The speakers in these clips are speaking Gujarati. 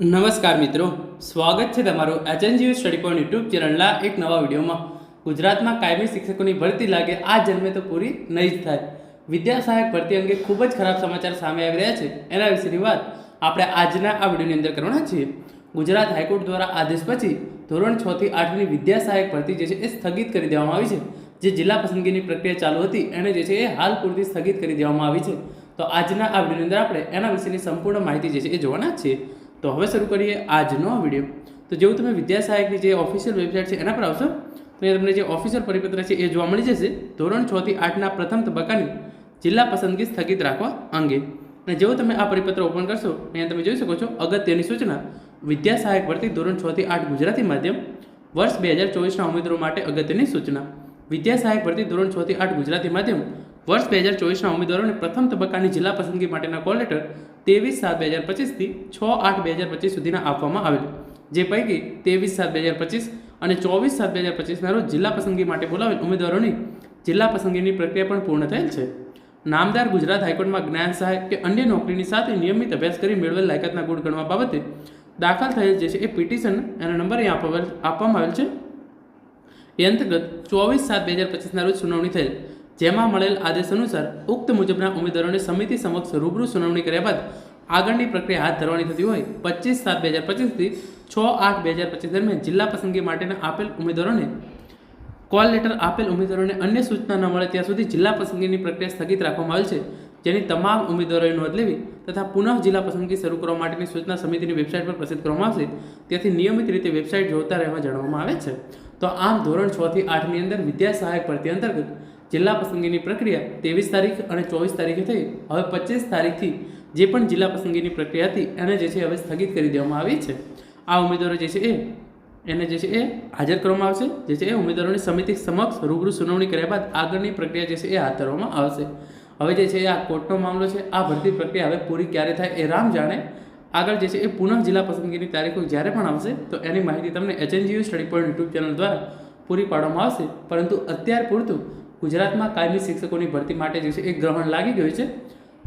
નમસ્કાર મિત્રો, સ્વાગત છે તમારું એચએનજીયુ સ્ટડી પોઈન્ટ યુટ્યુબ ચેનલના એક નવા વિડીયોમાં. ગુજરાતમાં કાયમી શિક્ષકોની ભરતી લાગે, આ જન્મે તો પૂરી નહીં જ થાય. વિદ્યા સહાયક ભરતી અંગે ખૂબ જ ખરાબ સમાચાર સામે આવી રહ્યા છે, એના વિશેની વાત આપણે આજના આ વિડીયોની અંદર કરવાના છીએ. ગુજરાત હાઈકોર્ટ દ્વારા આદેશ પછી ધોરણ છ થી આઠની વિદ્યા સહાયક ભરતી જે છે એ સ્થગિત કરી દેવામાં આવી છે. જે જિલ્લા પસંદગીની પ્રક્રિયા ચાલુ હતી, એને જે છે એ હાલ પૂરતી સ્થગિત કરી દેવામાં આવી છે. તો આજના આ વિડીયોની અંદર આપણે એના વિશેની સંપૂર્ણ માહિતી જે છે એ જોવાના છીએ. તો હવે શરૂ કરીએ આજનો વીડિયો. તો જેવું તમે વિદ્યા સહાયકની જે ઓફિશિયલ વેબસાઇટ છે એના પર આવશો, તો એ તમને જે ઓફિશિયલ પરિપત્ર છે એ જોવા મળી જશે ધોરણ છ થી આઠના પ્રથમ તબક્કાની જિલ્લા પસંદગી સ્થગિત રાખવા અંગે. અને જેવું તમે આ પરિપત્ર ઓપન કરશો, અહીંયા તમે જોઈ શકો છો અગત્યની સૂચના. વિદ્યા સહાયક ભરતી ધોરણ છ થી આઠ ગુજરાતી માધ્યમ, વર્ષ બે હજાર ચોવીસના ઉમેદવારો માટે અગત્યની સૂચના. વિદ્યા સહાયક ભરતી ધોરણ છ થી આઠ ગુજરાતી માધ્યમ, વર્ષ બે હજાર ચોવીસના ઉમેદવારોને પ્રથમ તબક્કાની જિલ્લા પસંદગી માટેના કોલ લેટર ત્રેવીસ સાત બે હજાર પચીસથી છ આઠ બે હજાર પચીસ સુધીના આપવામાં આવેલ. જે પૈકી ત્રેવીસ સાત બે હજાર પચીસ અને ચોવીસ સાત બે હજાર પચીસના રોજ જિલ્લા પસંદગી માટે બોલાવેલ ઉમેદવારોની જિલ્લા પસંદગીની પ્રક્રિયા પણ પૂર્ણ થયેલ છે. નામદાર ગુજરાત હાઈકોર્ટમાં જ્ઞાન સહાય કે અન્ય નોકરીની સાથે નિયમિત અભ્યાસ કરી મેળવેલ લાયકાતના ગુણ ગણવા બાબતે દાખલ થયેલ જે છે એ પિટિશન એનો નંબર અહીં આપવામાં આવેલ છે. એ અંતર્ગત ચોવીસ સાત બે હજાર પચીસના રોજ સુનાવણી થયેલ. જેમાં મળેલ આદેશ અનુસાર ઉક્ત મુજબના ઉમેદવારોને સમિતિ સમક્ષ રૂબરૂ સુનાવણી કર્યા બાદ આગળની પ્રક્રિયા હાથ ધરવાની થતી હોય પચીસ સાત બે હજાર પચીસથી છ આઠ બે હજાર પચીસ દરમિયાન જિલ્લા પસંદગી માટેના આપેલ ઉમેદવારોને કોલ લેટર આપેલ ઉમેદવારોને અન્ય સૂચના ન મળે ત્યાં સુધી જિલ્લા પસંદગીની પ્રક્રિયા સ્થગિત રાખવામાં આવેલ છે. જેની તમામ ઉમેદવારોએ નોંધ લેવી તથા પુનઃ જિલ્લા પસંદગી શરૂ કરવા માટેની સૂચના સમિતિની વેબસાઇટ પર પ્રસિદ્ધ કરવામાં આવશે. ત્યાંથી નિયમિત રીતે વેબસાઇટ જોતા રહેવા જણાવવામાં આવે છે. તો આમ ધોરણ છ થી આઠની અંદર વિદ્યા સહાયક ભરતી અંતર્ગત જિલ્લા પસંદગીની પ્રક્રિયા ત્રેવીસ તારીખ અને ચોવીસ તારીખે થઈ. હવે પચીસ તારીખથી જે પણ જિલ્લા પસંદગીની પ્રક્રિયા હતી, એને જે છે હવે સ્થગિત કરી દેવામાં આવી છે. આ ઉમેદવારો જે છે એ, એને જે છે એ હાજર કરવામાં આવશે. જે છે એ ઉમેદવારોની સમિતિ સમક્ષ રૂબરૂ સુનાવણી કર્યા બાદ આગળની પ્રક્રિયા જે છે એ હાથ ધરવામાં આવશે. હવે જે છે એ આ કોર્ટનો મામલો છે, આ ભરતી પ્રક્રિયા હવે પૂરી ક્યારે થાય એ રામ જાણે. આગળ જે છે એ પુનઃ જિલ્લા પસંદગીની તારીખો જ્યારે પણ આવશે, તો એની માહિતી તમને HNGU study point YouTube channel દ્વારા પૂરી પાડવામાં આવશે. પરંતુ અત્યાર પૂરતું ગુજરાતમાં કાયમી શિક્ષકોની ભરતી માટે જે છે એ ગ્રહણ લાગી ગયું છે.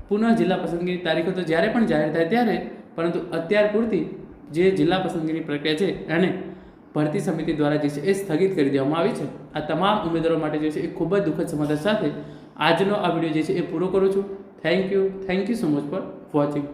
પુનઃ જિલ્લા પસંદગીની તારીખો તો જ્યારે પણ જાહેર થાય ત્યારે, પરંતુ અત્યાર પૂરતી જે જિલ્લા પસંદગીની પ્રક્રિયા છે એને ભરતી સમિતિ દ્વારા જે છે એ સ્થગિત કરી દેવામાં આવી છે. આ તમામ ઉમેદવારો માટે જે છે એ ખૂબ જ દુઃખદ સમાચાર સાથે આજનો આ વીડિયો જે છે એ પૂરો કરું છું. Thank you thank you so much for watching